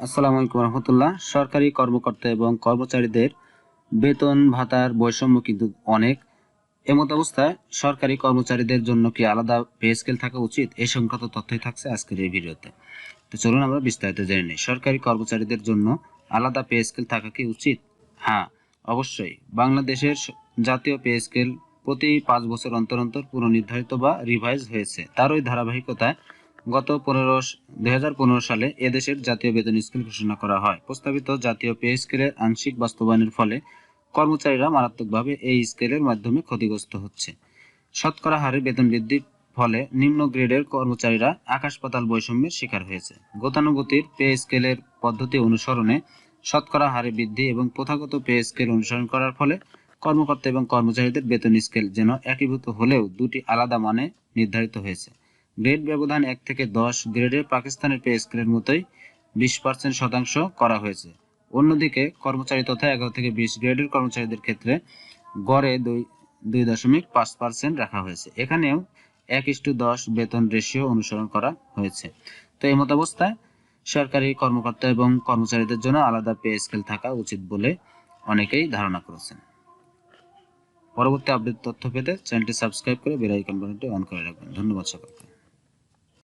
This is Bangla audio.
আসসালামু আলাইকুম রহমতুল্লাহ। সরকারি কর্মকর্তা এবং কর্মচারীদের বেতন ভাতার বৈষম্য কিন্তু অনেক। এমত অবস্থায় সরকারি কর্মচারীদের জন্য কি আলাদা পে স্কেল থাকা উচিত? এই সংক্রান্ত তথ্যই থাকছে আজকের এই ভিডিওতে। তো চলুন আমরা বিস্তারিত জেনে নিই। সরকারি কর্মচারীদের জন্য আলাদা পে স্কেল থাকা কি উচিত? হ্যাঁ অবশ্যই। বাংলাদেশের জাতীয় পে স্কেল প্রতি পাঁচ বছর অন্তর অন্তর পুনর্নির্ধারিত বা রিভাইজ হয়েছে। তারই ধারাবাহিকতায় গত পনেরো দুই সালে এদেশের জাতীয় বেতন স্কেল ঘোষণা করা হয়। প্রস্তাবিত জাতীয় পে স্কেলের আংশিক বাস্তবায়নের ফলে কর্মচারীরা মারাত্মকভাবে এই স্কেলের মাধ্যমে ক্ষতিগ্রস্ত হচ্ছে। শতকরা হারে বেতন বৃদ্ধির ফলে নিম্ন গ্রেডের কর্মচারীরা আকাশ পাতাল বৈষম্যের শিকার হয়েছে। গতানুগতির পে স্কেলের পদ্ধতি অনুসরণে শতকরা হারে বৃদ্ধি এবং প্রথাগত পে স্কেল অনুসরণ করার ফলে কর্মকর্তা এবং কর্মচারীদের বেতন স্কেল যেন একীভূত হলেও দুটি আলাদা মানে নির্ধারিত হয়েছে। গ্রেড ব্যবধান এক থেকে দশ গ্রেডে পাকিস্তানের পে স্কেলের মতোই বিশ পার্সেন্ট শতাংশ করা হয়েছে। অন্যদিকে কর্মচারী তথা এগারো থেকে বিশ গ্রেডের কর্মচারীদের ক্ষেত্রে গড়ে দুই দুই দশমিক পাঁচ পার্সেন্ট রাখা হয়েছে। এখানেও এক ইস্টু দশ বেতন রেশিও অনুসরণ করা হয়েছে। তো এই মতাবস্থায় সরকারি কর্মকর্তা এবং কর্মচারীদের জন্য আলাদা পে স্কেল থাকা উচিত বলে অনেকেই ধারণা করেছেন। পরবর্তী আপডেট তথ্য পেতে চ্যানেলটি সাবস্ক্রাইব করে বেল আইকন বাটনটি অন করে রাখবেন। ধন্যবাদ সকলকে।